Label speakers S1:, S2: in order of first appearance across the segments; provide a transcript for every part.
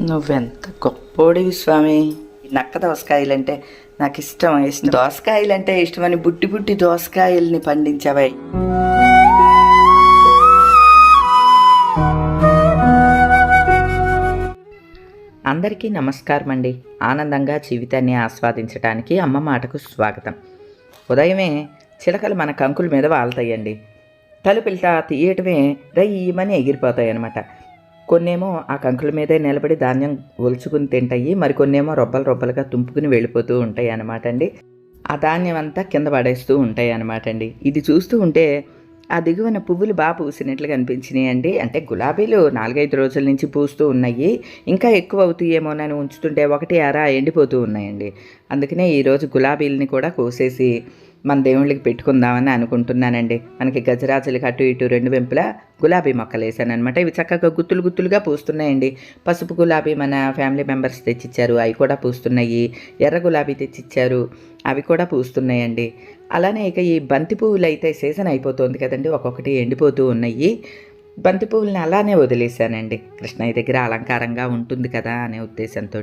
S1: నువ్వెంత గొప్పోడివి స్వామి. నక్క దోసకాయలంటే నాకు ఇష్టం. ఇష్టం దోసకాయలంటే ఇష్టమని బుట్టి బుట్టి దోసకాయల్ని పండించావై. అందరికీ నమస్కారం అండి ఆనందంగా జీవితాన్ని ఆస్వాదించడానికి అమ్మ మాటకు స్వాగతం. ఉదయమే చిలకలు మన కంకుల మీద వాళ్తాయండి. తలుపిల్ట తీయటమే రయ్యమని ఎగిరిపోతాయి అనమాట కొన్నేమో ఆ కంకుల మీదే నిలబడి ధాన్యం ఒలుచుకుని తింటాయి మరికొన్నేమో రొబ్బలు రొబ్బలుగా తుంపుకుని వెళ్ళిపోతూ ఉంటాయి అనమాట అండి. ఆ ధాన్యం అంతా కింద పడేస్తూ ఉంటాయి అనమాట అండి. ఇది చూస్తూ ఉంటే ఆ దిగువన పువ్వులు బాగా పూసినట్లుగా అనిపించినాయి అండి. అంటే గులాబీలు నాలుగైదు రోజుల నుంచి పూస్తూ ఉన్నాయి. ఇంకా ఎక్కువ అవుతాయేమోనని ఉంచుతుంటే ఒకటి అర ఎండిపోతూ ఉన్నాయండి. అందుకనే ఈరోజు గులాబీలని కూడా కోసేసి మన దేవుళ్ళకి పెట్టుకుందామని అనుకుంటున్నానండి. మనకి గజరాజులకి అటు ఇటు రెండు వెంపులా గులాబీ మొక్కలు వేసాను అనమాట ఇవి చక్కగా గుత్తులు గుత్తులుగా పూస్తున్నాయండి. పసుపు గులాబీ మన ఫ్యామిలీ మెంబర్స్ తెచ్చిచ్చారు. అవి కూడా పూస్తున్నాయి. ఎర్ర గులాబీ తెచ్చిచ్చారు. అవి కూడా పూస్తున్నాయండి. అలానే ఇక ఈ బంతి పువ్వులు అయితే సీజన్ అయిపోతుంది కదండి. ఒక్కొక్కటి ఎండిపోతూ ఉన్నాయి. బంతి పువ్వుల్ని అలానే వదిలేశానండి. కృష్ణయ్య దగ్గర అలంకారంగా ఉంటుంది కదా అనే ఉద్దేశంతో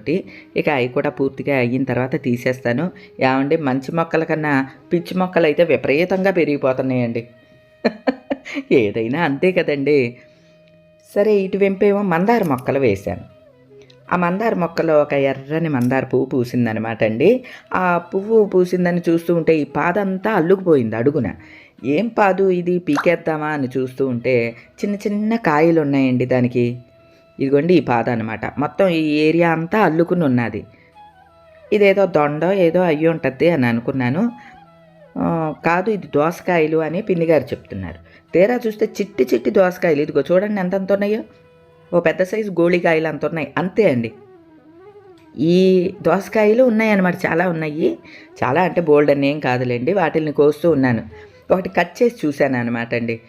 S1: ఇక అవి కూడా పూర్తిగా అయిన తర్వాత తీసేస్తాను. ఏమండి మంచి మొక్కల కన్నా పిచ్చి మొక్కలు అయితే విపరీతంగా పెరిగిపోతున్నాయండి. ఏదైనా అంతే కదండి. సరే ఇటు వెంపేమో మందార మొక్కలు వేశాను. ఆ మందార మొక్కలో ఒక ఎర్రని మందార పువ్వు పూసిందనమాట అండి. ఆ పువ్వు పూసిందని చూస్తూ ఉంటే ఈ పాదంతా అల్లుకుపోయింది అడుగున. ఏం పాదు ఇది పీకేద్దామా అని చూస్తూ ఉంటే చిన్న చిన్న కాయలు ఉన్నాయండి దానికి. ఇదిగోండి ఈ పాద అనమాట మొత్తం ఈ ఏరియా అంతా అల్లుకుని ఉన్నది. ఇదేదో దొండ ఏదో అయ్యి ఉంటుంది అని అనుకున్నాను. కాదు ఇది దోసకాయలు అని పిన్ని గారు చెప్తున్నారు. తీరా చూస్తే చిట్టి చిట్టి దోసకాయలు. ఇదిగో చూడండి ఎంత అంత ఉన్నాయో ఓ పెద్ద సైజు గోళికాయలు అంత ఉన్నాయి అంతే అండి. ఈ దోసకాయలు ఉన్నాయన్నమాట. చాలా ఉన్నాయి. చాలా అంటే బోల్డ్ అని ఏం కాదులేండి. వాటిని కోస్తూ ఉన్నాను. ఒకటి కట్ చేసి చూశాను అనమాట అండి.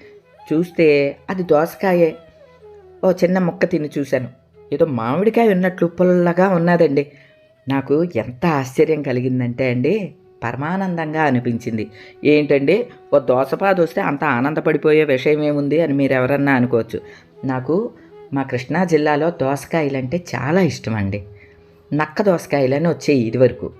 S1: చూస్తే అది దోసకాయే. ఓ చిన్న ముక్క తిని చూశాను. ఏదో మామిడికాయ ఉన్నట్లు పుల్లగా ఉన్నదండి. నాకు ఎంత ఆశ్చర్యం కలిగిందంటే అండి పరమానందంగా అనిపించింది. ఏంటండి ఓ దోసపాదు వస్తే అంత ఆనందపడిపోయే విషయం ఏముంది అని మీరు ఎవరన్నా అనుకోవచ్చు. నాకు మా కృష్ణా జిల్లాలో దోసకాయలంటే చాలా ఇష్టం అండి నక్క దోసకాయలని వచ్చాయి ఇదివరకు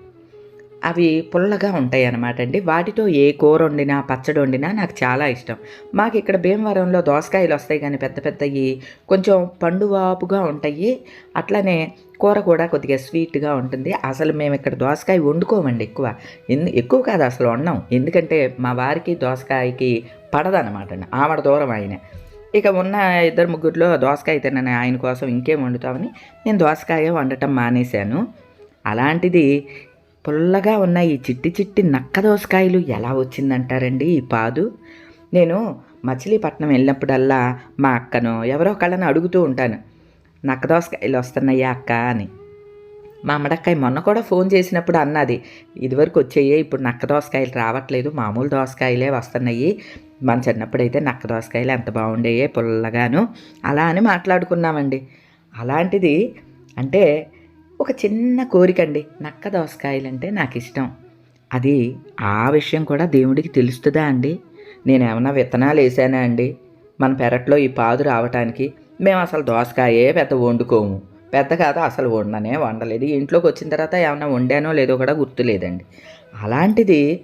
S1: అవి పుల్లగా ఉంటాయి అన్నమాట అండి వాటితో ఏ కూర వండినా పచ్చడి వండినా నాకు చాలా ఇష్టం. మాకు ఇక్కడ భీమవరంలో దోసకాయలు వస్తాయి కానీ పెద్ద పెద్దవి కొంచెం పండువాపుగా ఉంటాయి. అట్లనే కూర కూడా కొద్దిగా స్వీట్గా ఉంటుంది. అసలు మేము ఇక్కడ దోసకాయ వండుకోమండి ఎక్కువ. ఎందు ఎక్కువ కాదు అసలు వండం. ఎందుకంటే మా వారికి దోసకాయకి పడదనమాట అండి దూరం ఆయన. ఇక ఉన్న ఇద్దరు ముగ్గురిలో దోసకాయ తిన్నాను ఆయన కోసం ఇంకేం వండుతామని నేను దోసకాయ వండటం మానేశాను. అలాంటిది పుల్లగా ఉన్న ఈ చిట్టి చిట్టి నక్క దోసకాయలు ఎలా వచ్చిందంటారండి ఈ పాదు? నేను మచిలీపట్నం వెళ్ళినప్పుడల్లా మా అక్కను ఎవరో ఒకళ్ళని అడుగుతూ ఉంటాను. నక్క దోసకాయలు వస్తున్నాయా అక్క అని. మా అమ్మడక్కాయ మొన్న కూడా ఫోన్ చేసినప్పుడు అన్నది ఇదివరకు వచ్చాయి ఇప్పుడు నక్క దోసకాయలు రావట్లేదు మామూలు దోసకాయలే వస్తున్నాయి. మన చిన్నప్పుడైతే నక్క దోసకాయలు ఎంత బాగుండేయే పుల్లగాను. అలా అని మాట్లాడుకున్నామండి. అలాంటిది అంటే ఒక చిన్న కోరికండి. నక్క దోసకాయలు అంటే నాకు ఇష్టం అది ఆ విషయం కూడా దేవుడికి తెలుస్తుందా అండి? నేనేమన్నా విత్తనాలు వేసానా అండి? మన పెరట్లో ఈ పాదు రావటానికి మేము అసలు దోసకాయే పెద్ద వండుకోము. పెద్ద కాదు అసలు వండనే వండలేదు. ఇంట్లోకి వచ్చిన తర్వాత ఏమన్నా వండానో లేదో కూడా గుర్తులేదండి. అలాంటిది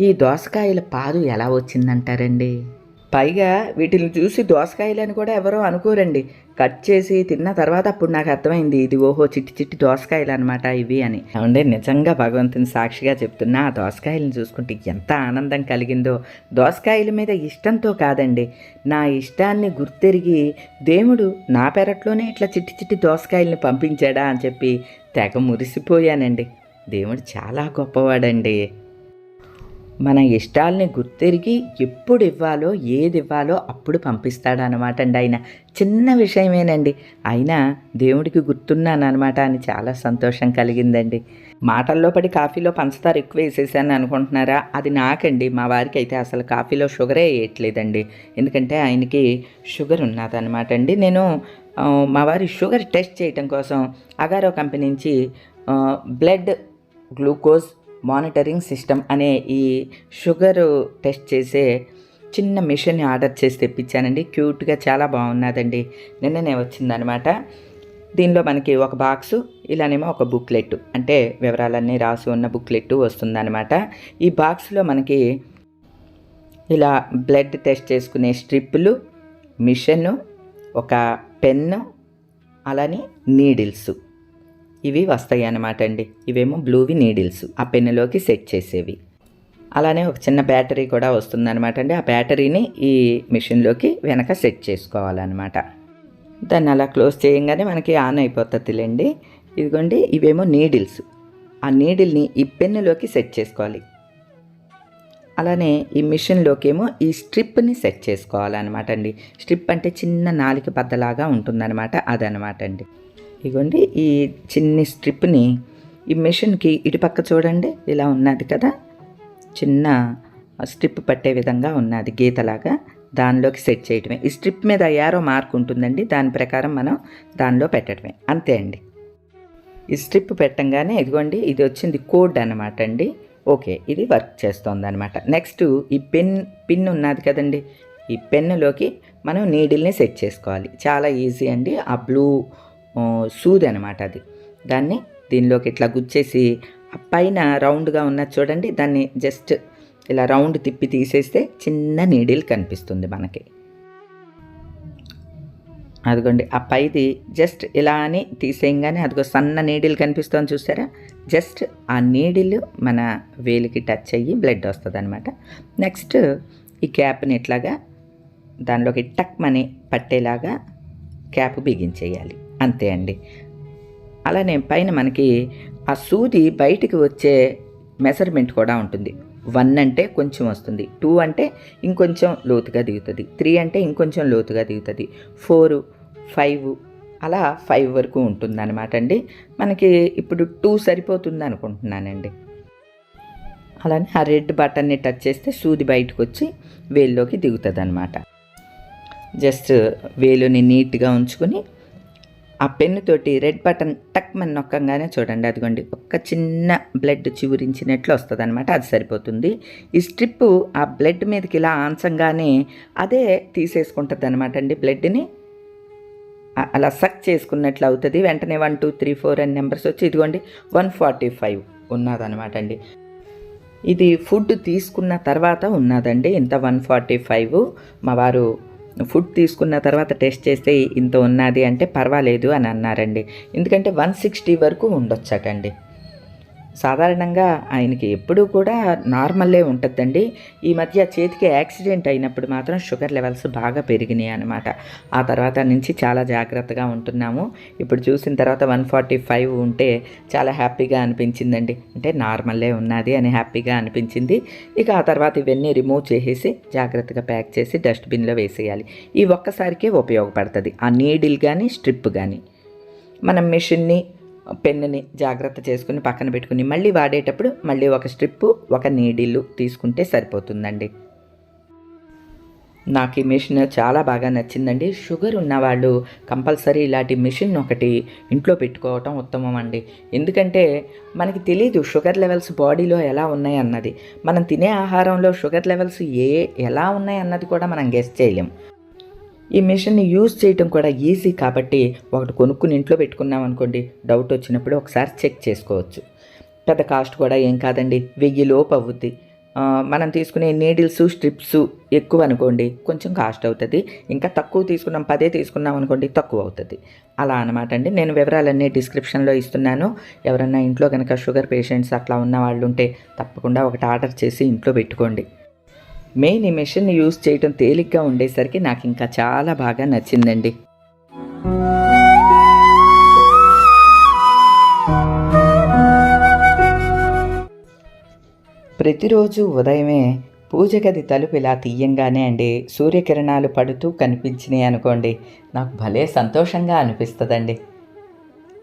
S1: ఈ దోసకాయల పాదు ఎలా వచ్చిందంటారండి? పైగా వీటిని చూసి దోసకాయలని కూడా ఎవరో అనుకోరండి. కట్ చేసి తిన్న తర్వాత అప్పుడు నాకు అర్థమైంది ఇది ఓహో చిట్టి చిట్టి దోసకాయలు అనమాట ఇవి అని. అవునండి నిజంగా భగవంతుని సాక్షిగా చెప్తున్నా ఆ దోసకాయలను చూసుకుంటే ఎంత ఆనందం కలిగిందో. దోసకాయల మీద ఇష్టంతో కాదండి. నా ఇష్టాన్ని గుర్తెరిగి దేవుడు నా పెరట్లోనే ఇట్లా చిట్టి చిట్టి దోసకాయల్ని పంపించాడా? అని చెప్పి తెగ మురిసిపోయానండి. దేవుడు చాలా గొప్పవాడండి. మన ఇష్టాల్ని గుర్తెరిగి ఎప్పుడు ఇవ్వాలో ఏది ఇవ్వాలో అప్పుడు పంపిస్తాడనమాట అండి ఆయన. చిన్న విషయమేనండి. అయినా దేవుడికి గుర్తున్నాను అనమాట అని చాలా సంతోషం కలిగిందండి. మాటల్లో పడి కాఫీలో పంచదార ఎక్కువ వేసేసాను అనుకుంటున్నారా? అది నాకండి. మా వారికి అయితే అసలు కాఫీలో షుగరే వేయట్లేదండి. ఎందుకంటే ఆయనకి షుగర్ ఉన్నదనమాట అండి. నేను మా వారి షుగర్ టెస్ట్ చేయటం కోసం అగారో కంపెనీ నుంచి బ్లడ్ గ్లూకోజ్ మానిటరింగ్ సిస్టమ్ అనే ఈ షుగర్ టెస్ట్ చేసే చిన్న మిషన్ ఆర్డర్ చేసి తెప్పించానండి. క్యూట్గా చాలా బాగున్నదండి. నిన్ననే వచ్చిందనమాట దీనిలో మనకి ఒక బాక్సు ఇలానేమో ఒక బుక్లెట్ అంటే వివరాలన్నీ రాసి ఉన్న బుక్లెట్ వస్తుందన్నమాట. ఈ బాక్స్లో మనకి ఇలా బ్లడ్ టెస్ట్ చేసుకునే స్ట్రిప్పులు మిషను ఒక పెన్ను అలానే నీడిల్స్. ఇవి వస్తాయి అన్నమాట అండి ఇవేమో బ్లూవి నీడిల్స్. ఆ పెన్నులోకి సెట్ చేసేవి. అలానే ఒక చిన్న బ్యాటరీ కూడా వస్తుందన్నమాట అండి ఆ బ్యాటరీని ఈ మిషన్లోకి వెనక సెట్ చేసుకోవాలన్నమాట. దాన్ని అలా క్లోజ్ చేయంగానే మనకి ఆన్ అయిపోతుందిలేండి. ఇదిగోండి ఇవేమో నీడిల్స్. ఆ నీడిల్ని ఈ పెన్నులోకి సెట్ చేసుకోవాలి. అలానే ఈ మిషన్లోకి ఏమో ఈ స్ట్రిప్ని సెట్ చేసుకోవాలన్నమాట అండి స్ట్రిప్ అంటే చిన్న నాలిక బద్దలాగా ఉంటుందన్నమాట అదనమాట అండి ఇగోండి ఈ చిన్ని స్ట్రిప్ని ఈ మిషన్కి ఇటుపక్క చూడండి ఇలా ఉన్నది కదా? చిన్న స్ట్రిప్ పట్టే విధంగా ఉన్నది గీతలాగా. దానిలోకి సెట్ చేయటమే. ఈ స్ట్రిప్ మీద యారో మార్క్ ఉంటుందండి దాని ప్రకారం మనం దానిలో పెట్టడమే అంతే అండి. ఈ స్ట్రిప్ పెట్టంగానే ఇదిగోండి ఇది వచ్చింది కోడ్ అనమాట అండి. ఓకే ఇది వర్క్ చేస్తుందనమాట నెక్స్ట్ ఈ పెన్ పిన్ ఉన్నది కదండి ఈ పెన్నులోకి మనం నీడిల్ని సెట్ చేసుకోవాలి. చాలా ఈజీ అండి. ఆ బ్లూ సూది అనమాట అది. దాన్ని దీనిలోకి ఇట్లా గుచ్చేసి ఆ పైన రౌండ్గా ఉన్నది చూడండి దాన్ని జస్ట్ ఇలా రౌండ్ తిప్పి తీసేస్తే చిన్న నీడిల్ కనిపిస్తుంది మనకి. అదిగోండి ఆ పైది జస్ట్ ఇలా అని తీసేయంగానే అదిగో సన్న నీడిల్ కనిపిస్తుంది చూసారా? జస్ట్ ఆ నీడిల్ మన వేలికి టచ్ అయ్యి బ్లడ్ వస్తుంది అనమాట నెక్స్ట్ ఈ క్యాప్ని ఇట్లాగా దానిలోకి టక్ మని పట్టేలాగా క్యాప్ బిగించేయాలి. అంతే అండి. అలానే పైన మనకి ఆ సూది బయటికి వచ్చే మెజర్మెంట్ కూడా ఉంటుంది. వన్ అంటే కొంచెం వస్తుంది. టూ అంటే ఇంకొంచెం లోతుగా దిగుతుంది. త్రీ అంటే ఇంకొంచెం లోతుగా దిగుతుంది. ఫోరు ఫైవ్ అలా ఫైవ్ వరకు ఉంటుంది అనమాట అండి. మనకి ఇప్పుడు టూ సరిపోతుంది అనుకుంటున్నానండి. అలానే ఆ రెడ్ బటన్ని టచ్ చేస్తే సూది బయటకు వచ్చి వేల్లోకి దిగుతుంది అనమాట జస్ట్ వేలుని నీట్గా ఉంచుకొని ఆ పెన్నుతోటి రెడ్ బటన్ టక్ మన నొక్కంగానే చూడండి అదిగోండి. ఒక్క చిన్న బ్లడ్ చివురించినట్లు వస్తుంది అనమాట అది సరిపోతుంది. ఈ స్ట్రిప్ ఆ బ్లడ్ మీదకి ఇలా ఆంచంగానే అదే తీసేసుకుంటుంది అనమాట అండి బ్లడ్ని. అలా సక్ చేసుకున్నట్లు అవుతుంది. వెంటనే వన్ టూ త్రీ ఫోర్ అని నెంబర్స్ వచ్చి ఇదిగోండి వన్ ఫార్టీ ఫైవ్ ఉన్నదనమాట అండి. ఇది ఫుడ్ తీసుకున్న తర్వాత ఉన్నదండి. ఇంత వన్ ఫార్టీ ఫైవ్ మా వారు ఫుడ్ తీసుకున్న తర్వాత టెస్ట్ చేస్తే ఇంత ఉన్నది అంటే పర్వాలేదు అని అన్నారండి. ఎందుకంటే వన్ సిక్స్టీ వరకు ఉండొచ్చటండి. సాధారణంగా ఆయనకి ఎప్పుడూ కూడా నార్మల్లే ఉంటుందండి. ఈ మధ్య చేతికి యాక్సిడెంట్ అయినప్పుడు మాత్రం షుగర్ లెవెల్స్ బాగా పెరిగినాయి అనమాట ఆ తర్వాత నుంచి చాలా జాగ్రత్తగా ఉంటున్నాము. ఇప్పుడు చూసిన తర్వాత వన్ ఫార్టీ ఫైవ్ ఉంటే చాలా హ్యాపీగా అనిపించిందండి. అంటే నార్మల్లే ఉన్నది అని హ్యాపీగా అనిపించింది. ఇక ఆ తర్వాత ఇవన్నీ రిమూవ్ చేసేసి జాగ్రత్తగా ప్యాక్ చేసి డస్ట్బిన్లో వేసేయాలి. ఈ ఒక్కసారికే ఉపయోగపడుతుంది. ఆ నీడిల్ కానీ స్ట్రిప్ కానీ మనం మిషన్ని పెన్నుని జాగ్రత్త చేసుకుని పక్కన పెట్టుకుని మళ్ళీ వాడేటప్పుడు మళ్ళీ ఒక స్ట్రిప్పు ఒక నీడిల్లు తీసుకుంటే సరిపోతుందండి. నాకు ఈ మిషన్ చాలా బాగా నచ్చిందండి. షుగర్ ఉన్నవాళ్ళు కంపల్సరీ ఇలాంటి మిషన్ ఒకటి ఇంట్లో పెట్టుకోవటం ఉత్తమం అండి. ఎందుకంటే మనకి తెలియదు షుగర్ లెవెల్స్ బాడీలో ఎలా ఉన్నాయి అన్నది. మనం తినే ఆహారంలో షుగర్ లెవెల్స్ ఏ ఎలా ఉన్నాయి అన్నది కూడా మనం గెస్ చేయలేం. ఈ మిషన్ని యూజ్ చేయటం కూడా ఈజీ కాబట్టి ఒకటి కొనుక్కుని ఇంట్లో పెట్టుకున్నాం అనుకోండి డౌట్ వచ్చినప్పుడు ఒకసారి చెక్ చేసుకోవచ్చు. పెద్ద కాస్ట్ కూడా ఏం కాదండి వెయ్యి లోపు అవుద్ది. మనం తీసుకునే నీడిల్స్ స్ట్రిప్స్ ఎక్కువ అనుకోండి కొంచెం కాస్ట్ అవుతుంది. ఇంకా తక్కువ తీసుకున్నాం పదే తీసుకున్నాం అనుకోండి తక్కువ అవుతుంది. అలా అనమాట అండి. నేను వివరాలన్నీ డిస్క్రిప్షన్లో ఇస్తున్నాను. ఎవరన్నా ఇంట్లో కనుక షుగర్ పేషెంట్స్ అట్లా ఉన్న వాళ్ళు ఉంటే తప్పకుండా ఒకటి ఆర్డర్ చేసి ఇంట్లో పెట్టుకోండి. మెయిన్ ఈ మెషిన్ని యూజ్ చేయటం తేలిగ్గా ఉండేసరికి నాకు ఇంకా చాలా బాగా నచ్చిందండి. ప్రతిరోజు ఉదయమే పూజ గది తలుపు ఇలా తీయంగానే అండి సూర్యకిరణాలు పడుతూ కనిపించినాయి అనుకోండి నాకు భలే సంతోషంగా అనిపిస్తుందండి.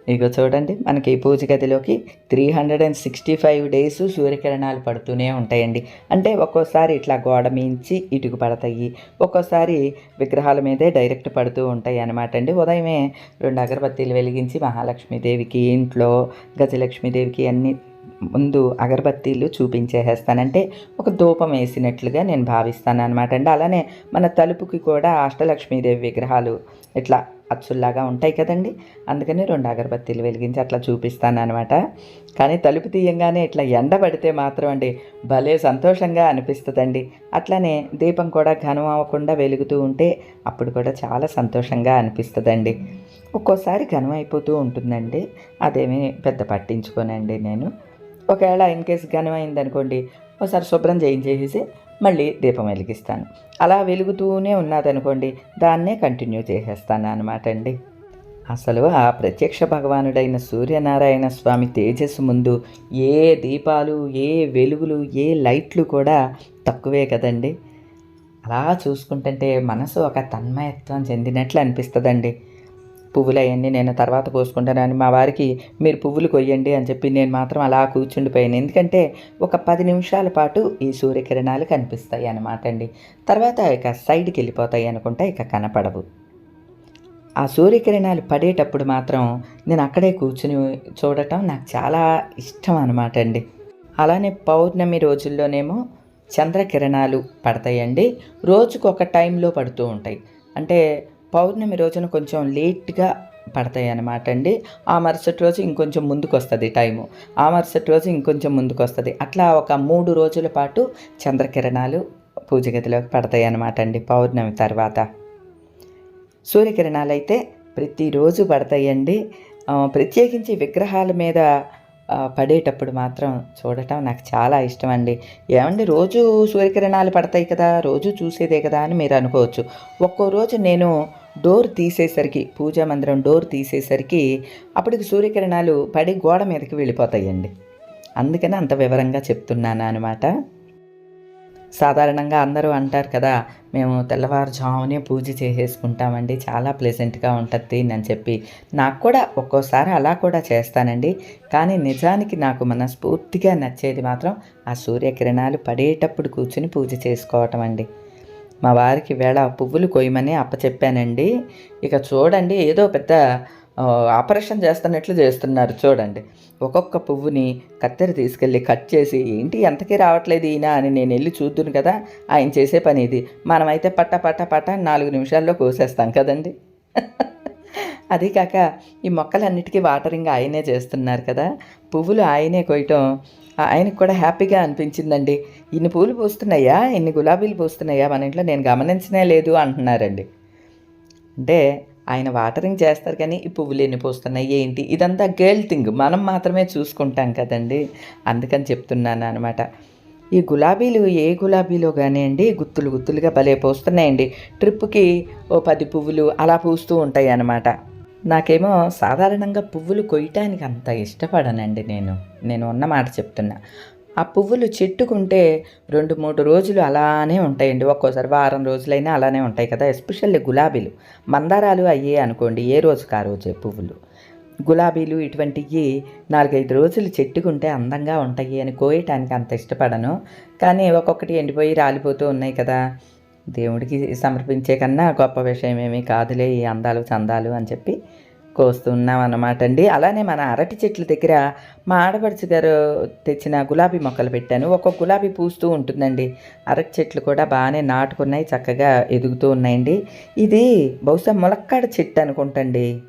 S1: ఇగో చూడండి మనకి పూజ గదిలోకి three hundred and sixty five days సూర్యకిరణాలు పడుతూనే ఉంటాయండి. అంటే ఒక్కోసారి ఇట్లా గోడ మించి ఇటుకు పడతాయి ఒక్కోసారి విగ్రహాల మీదే డైరెక్ట్ పడుతూ ఉంటాయి అనమాట అండి. ఉదయమే రెండు అగరబత్తీలు వెలిగించి మహాలక్ష్మీదేవికి ఇంట్లో గజలక్ష్మీదేవికి అన్ని ముందు అగరబత్తీలు చూపించేసేస్తానంటే ఒక ధూపం వేసినట్లుగా నేను భావిస్తాను అనమాట అండి. అలానే మన తలుపుకి కూడా అష్టలక్ష్మీదేవి విగ్రహాలు ఇట్లా అచ్చుల్లాగా ఉంటాయి కదండి. అందుకని రెండు అగరబత్తీలు వెలిగించి అట్లా చూపిస్తాను అనమాట కానీ తలుపు తీయంగానే ఇట్లా ఎండ పడితే మాత్రం అండి భలే సంతోషంగా అనిపిస్తుందండి. అట్లానే దీపం కూడా ఘనం అవ్వకుండా వెలుగుతూ ఉంటే అప్పుడు కూడా చాలా సంతోషంగా అనిపిస్తుందండి. ఒక్కోసారి ఘనం అయిపోతూ ఉంటుందండి. అదేమీ పెద్ద పట్టించుకోనండి నేను. ఒకవేళ ఇన్ కేస్ ఘనం అయిందనుకోండి ఒకసారి శుభ్రం చేయించేసి మళ్ళీ దీపం వెలిగిస్తాను. అలా వెలుగుతూనే ఉన్నదనుకోండి దాన్నే కంటిన్యూ చేసేస్తాను అనమాట అండి. అసలు ఆ ప్రత్యక్ష భగవానుడైన సూర్యనారాయణ స్వామి తేజస్సు ముందు ఏ దీపాలు ఏ వెలుగులు ఏ లైట్లు కూడా తక్కువే కదండి. అలా చూసుకుంటుంటే మనసు ఒక తన్మయత్వం చెందినట్లు అనిపిస్తుందండి. పువ్వులు అవన్నీ నేను తర్వాత కోసుకుంటానని మా వారికి మీరు పువ్వులు కొయ్యండి అని చెప్పి నేను మాత్రం అలా కూర్చుండిపోయాను. ఎందుకంటే ఒక పది నిమిషాల పాటు ఈ సూర్యకిరణాలు కనిపిస్తాయి అన్నమాట అండి. తర్వాత ఇక సైడ్కి వెళ్ళిపోతాయి అనుకుంటే ఇక కనపడవు. ఆ సూర్యకిరణాలు పడేటప్పుడు మాత్రం నేను అక్కడే కూర్చుని చూడటం నాకు చాలా ఇష్టం అనమాట అండి. అలానే పౌర్ణమి రోజుల్లోనేమో చంద్రకిరణాలు పడతాయండి. రోజుకు ఒక టైంలో పడుతూ ఉంటాయి. అంటే పౌర్ణమి రోజున కొంచెం లేట్గా పడతాయి అన్నమాట అండి. ఆ మరుసటి రోజు ఇంకొంచెం ముందుకు వస్తుంది టైము. ఆ మరుసటి రోజు ఇంకొంచెం ముందుకు వస్తుంది అట్లా ఒక మూడు రోజుల పాటు చంద్రకిరణాలు పూజ గదిలోకి పడతాయి అన్నమాట అండి పౌర్ణమి తర్వాత. సూర్యకిరణాలు అయితే ప్రతిరోజు పడతాయండి. ప్రత్యేకించి విగ్రహాల మీద పడేటప్పుడు మాత్రం చూడటం నాకు చాలా ఇష్టం అండి ఏమండి రోజు సూర్యకిరణాలు పడతాయి కదా రోజు చూసేదే కదా అని మీరు అనుకోవచ్చు. ఒక్కో రోజు నేను డోర్ తీసేసరికి పూజా మందిరం డోర్ తీసేసరికి అప్పటికి సూర్యకిరణాలు పడి గోడ మీదకి వెళ్ళిపోతాయండి. అందుకని అంత వివరంగా చెప్తున్నాను అనమాట సాధారణంగా అందరూ అంటారు కదా మేము తెల్లవారుజామునే పూజ చేసేసుకుంటామండి చాలా ప్లెజెంట్గా ఉంటుంది అని చెప్పి. నాకు కూడా ఒక్కోసారి అలా కూడా చేస్తానండి. కానీ నిజానికి నాకు మనస్ఫూర్తిగా నచ్చేది మాత్రం ఆ సూర్యకిరణాలు పడేటప్పుడు కూర్చుని పూజ చేసుకోవటం అండి. మా వారికి వేళ పువ్వులు కొయ్యమని అప్పచెప్పానండి. ఇక చూడండి ఏదో పెద్ద ఆపరేషన్ చేస్తున్నట్లు చేస్తున్నారు చూడండి. ఒక్కొక్క పువ్వుని కత్తెర తీసుకెళ్ళి కట్ చేసి ఏంటి ఎంతకీ రావట్లేదు ఈయన? అని నేను వెళ్ళి చూద్దును కదా ఆయన చేసే పని ఇది. మనమైతే పట్ట పట్ట పట్ట నాలుగు నిమిషాల్లో కోసేస్తాం కదండి. అది కాక ఈ మొక్కలన్నిటికీ వాటరింగ్ ఆయనే చేస్తున్నారు కదా. పువ్వులు ఆయనే కొయ్యటం ఆయనకు కూడా హ్యాపీగా అనిపించిందండి. ఇన్ని పూలు పూస్తున్నాయా? ఇన్ని గులాబీలు పూస్తున్నాయా? మన ఇంట్లో నేను గమనించనే లేదు అంటున్నారండి. అంటే ఆయన వాటరింగ్ చేస్తారు కానీ ఈ పువ్వులు ఎన్ని పూస్తున్నాయి ఏంటి? ఇదంతా గర్ల్ థింగ్. మనం మాత్రమే చూసుకుంటాం కదండి. అందుకని చెప్తున్నాను అనమాట ఈ గులాబీలు ఏ గులాబీలో కానివ్వండి గుత్తులు గుత్తులుగా భలే పూస్తున్నాయండి. ట్రిప్కి ఓ పది పువ్వులు అలా పూస్తూ ఉంటాయి అన్నమాట నాకేమో సాధారణంగా పువ్వులు కొయ్యటానికి అంత ఇష్టపడనండి నేను. నేను ఉన్న మాట చెప్తున్నా. ఆ పువ్వులు చెట్టుకుంటే రెండు మూడు రోజులు అలానే ఉంటాయండి. ఒక్కోసారి వారం రోజులైనా అలానే ఉంటాయి కదా. ఎస్పెషల్లీ గులాబీలు. మందారాలు అయ్యే అనుకోండి ఏ రోజుకు ఆ రోజే పువ్వులు? గులాబీలు ఇటువంటివి నాలుగైదు రోజులు చెట్టుకుంటే అందంగా ఉంటాయి అని కోయటానికి అంత ఇష్టపడను. కానీ ఒక్కొక్కటి ఎండిపోయి రాలిపోతూ ఉన్నాయి కదా. దేవుడికి సమర్పించే కన్నా గొప్ప విషయం ఏమీ కాదులే ఈ అందాలు చందాలు అని చెప్పి కోస్తున్నాం అన్నమాట అండి అలానే మన అరటి చెట్ల దగ్గర మా ఆడపడుచు గారు తెచ్చిన గులాబీ మొక్కలు పెట్టాను. ఒక్కొక్క గులాబీ పూస్తూ ఉంటుందండి. అరటి చెట్లు కూడా బాగానే నాటుకున్నాయి చక్కగా ఎదుగుతూ ఉన్నాయండి. ఇది బహుశా ములక్కాడ చెట్టు అనుకుంటండి.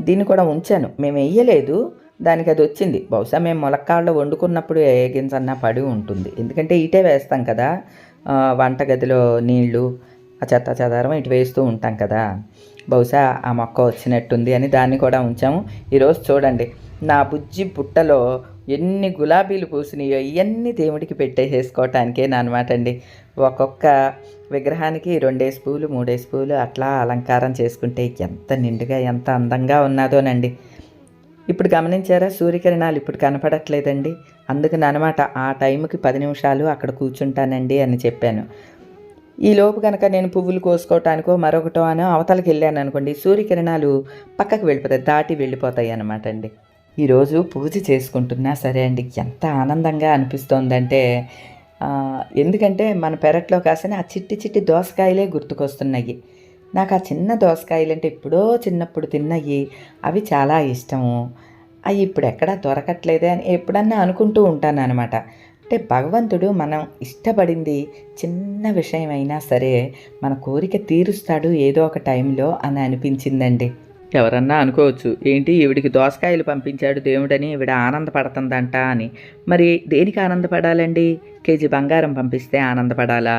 S1: దీన్ని కూడా ఉంచాను. మేము వేయలేదు. దానికి అది వచ్చింది. బహుశా మేము ములక్కాడలో వండుకున్నప్పుడు ఏ గింజన్నా పడి ఉంటుంది. ఎందుకంటే ఇటే వేస్తాం కదా. వంటగదిలో నీళ్ళు ఆ చెత్త చెదారం ఇటు వేస్తూ ఉంటాం కదా. బహుశా ఆ మొక్క వచ్చినట్టుంది అని దాన్ని కూడా ఉంచాము. ఈరోజు చూడండి నా బుజ్జి బుట్టలో ఎన్ని గులాబీలు పూసినాయో ఇవన్నీ దేవుడికి పెట్టేసేసుకోవటానికే అనమాట అండి. ఒక్కొక్క విగ్రహానికి రెండేసి పూలు మూడేసి పూలు అట్లా అలంకారం చేసుకుంటే ఎంత నిండుగా ఎంత అందంగా ఉన్నదోనండి. ఇప్పుడు గమనించారా? సూర్యకిరణాలు ఇప్పుడు కనపడట్లేదండి. అందుకని అనమాట ఆ టైంకి పది నిమిషాలు అక్కడ కూర్చుంటానండి అని చెప్పాను. ఈ లోపు కనుక నేను పువ్వులు కోసుకోవటానికో మరొకటో అనో అవతలకి వెళ్ళాను అనుకోండి సూర్యకిరణాలు పక్కకు వెళ్ళిపోతాయి దాటి వెళ్ళిపోతాయి అనమాట అండి. ఈరోజు పూజ చేసుకుంటున్నా సరే అండి ఎంత ఆనందంగా అనిపిస్తోందంటే ఎందుకంటే మన పెరట్లో కాసిన ఆ చిట్టి చిట్టి దోసకాయలే గుర్తుకొస్తున్నాయి. నాకు ఆ చిన్న దోసకాయలు అంటే ఎప్పుడో చిన్నప్పుడు తిన్నాయి అవి చాలా ఇష్టము. అవి ఇప్పుడు ఎక్కడా దొరకట్లేదే అని ఎప్పుడన్నా అనుకుంటూ ఉంటాను అనమాట అంటే భగవంతుడు మనం ఇష్టపడింది చిన్న విషయమైనా సరే మన కోరిక తీరుస్తాడు ఏదో ఒక టైంలో అని అనిపించిందండి. ఎవరన్నా అనుకోవచ్చు ఏంటి ఈవిడికి దోసకాయలు పంపించాడు దేవుడని ఈవిడ ఆనందపడుతుందంట అని. మరి దేనికి ఆనందపడాలండి? కేజీ బంగారం పంపిస్తే ఆనందపడాలా?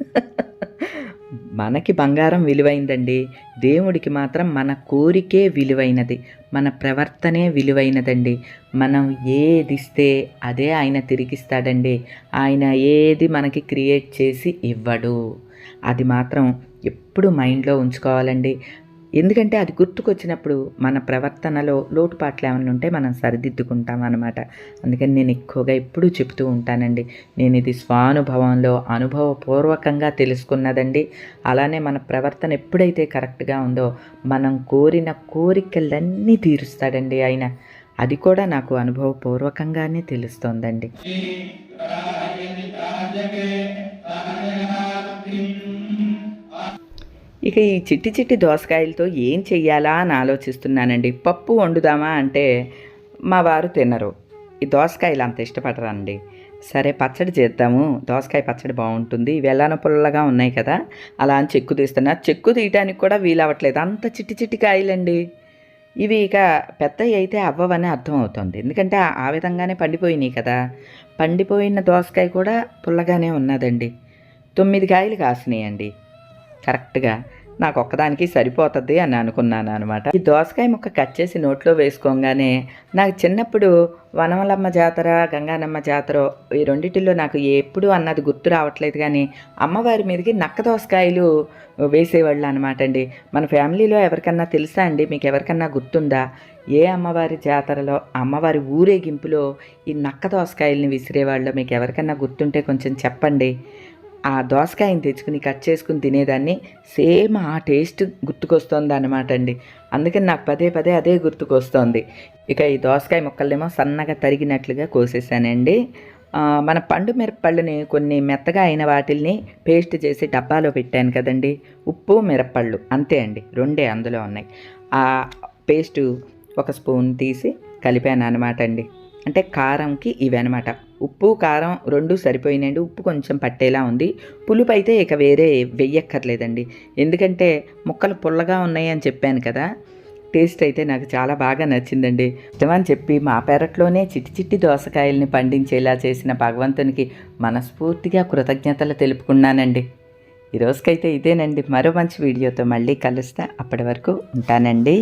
S1: మనకి బంగారం విలువైందండి. దేవుడికి మాత్రం మన కోరికే విలువైనది. మన ప్రవర్తనే విలువైనదండి. మనం ఏది ఇస్తే అదే ఆయన తిరిగిస్తాడండి. ఆయన ఏది మనకి క్రియేట్ చేసి ఇవ్వడు. అది మాత్రం ఎప్పుడు మైండ్లో ఉంచుకోవాలండి. ఎందుకంటే అది గుర్తుకొచ్చినప్పుడు మన ప్రవర్తనలో లోటుపాట్లు ఏమైనా ఉంటే మనం సరిదిద్దుకుంటాం అనమాట అందుకని నేను ఎక్కువగా ఎప్పుడూ చెప్తూ ఉంటానండి. నేను ఇది స్వానుభవంలో అనుభవపూర్వకంగా తెలుసుకున్నదండి. అలానే మన ప్రవర్తన ఎప్పుడైతే కరెక్ట్గా ఉందో మనం కోరిన కోరికలన్నీ తీరుస్తాడండి ఆయన. అది కూడా నాకు అనుభవపూర్వకంగానే తెలుస్తోందండి. ఇక ఈ చిట్టి చిట్టి దోసకాయలతో ఏం చెయ్యాలా అని ఆలోచిస్తున్నానండి. పప్పు వండుదామా అంటే మా వారు తినరు. ఈ దోసకాయలు అంత ఇష్టపడరండి. సరే పచ్చడి చేద్దాము. దోసకాయ పచ్చడి బాగుంటుంది. వెల్లాన పుల్లగా ఉన్నాయి కదా. అలా అని చెక్కు తీస్తున్నా. చెక్కు తీయటానికి కూడా వీలవ్వట్లేదు అంత చిట్టి చిట్టి కాయలండి. ఇవి ఇక పెద్దవి అయితే అవ్వవని అర్థం అవుతుంది ఎందుకంటే ఆ- ఆ విధంగానే పండిపోయినాయి కదా. పండిపోయిన దోసకాయ కూడా పుల్లగానే ఉన్నదండి. తొమ్మిది కాయలు కాసినాయండి. కరెక్ట్గా. నాకు ఒక్కదానికి సరిపోతుంది అని అనుకున్నాను అనమాట ఈ దోసకాయ ముక్క కట్ చేసి నోట్లో వేసుకోగానే నాకు చిన్నప్పుడు వనమలమ్మ జాతర గంగానమ్మ జాతర ఈ రెండిటిలో నాకు ఎప్పుడు అన్నది గుర్తు రావట్లేదు కానీ అమ్మవారి మీదకి నక్క దోసకాయలు వేసేవాళ్ళు అనమాట అండి. మన ఫ్యామిలీలో ఎవరికన్నా తెలుసా అండి? మీకు ఎవరికన్నా గుర్తుందా? ఏ అమ్మవారి జాతరలో అమ్మవారి ఊరేగింపులో ఈ నక్క దోసకాయల్ని విసిరేవాళ్ళు మీకు ఎవరికన్నా గుర్తుంటే కొంచెం చెప్పండి. ఆ దోసకాయని తెచ్చుకుని కట్ చేసుకుని తినేదాన్ని సేమ్ ఆ టేస్ట్ గుర్తుకొస్తుంది అనమాట అండి. అందుకని నాకు పదే పదే అదే గుర్తుకొస్తోంది. ఇక ఈ దోసకాయ ముక్కలేమో సన్నగా తరిగినట్లుగా కోసేసానండి. మన పండు మిరపళ్ళని కొన్ని మెత్తగా అయిన వాటిల్ని పేస్ట్ చేసి డబ్బాలో పెట్టాను కదండి. ఉప్పు మిరపళ్ళు అంతే అండి. రెండే అందులో ఉన్నాయి. ఆ పేస్టు ఒక స్పూన్ తీసి కలిపాను అనమాట అండి. అంటే కారంకి ఇవి అనమాట ఉప్పు కారం రెండు సరిపోయినాయండి. ఉప్పు కొంచెం పట్టేలా ఉంది. పులుపు అయితే ఇక వేరే వెయ్యక్కర్లేదండి. ఎందుకంటే ముక్కలు పుల్లగా ఉన్నాయి అని చెప్పాను కదా టేస్ట్ అయితే నాకు చాలా బాగా నచ్చిందండి. ఇష్టమని చెప్పి మా పెరట్లోనే చిట్టి చిట్టి దోసకాయల్ని పండించేలా చేసిన భగవంతునికి మనస్ఫూర్తిగా కృతజ్ఞతలు తెలుపుకున్నానండి. ఈ రోజుకైతే ఇదేనండి. మరో మంచి వీడియోతో మళ్ళీ కలుస్తా. అప్పటి వరకు ఉంటానండి.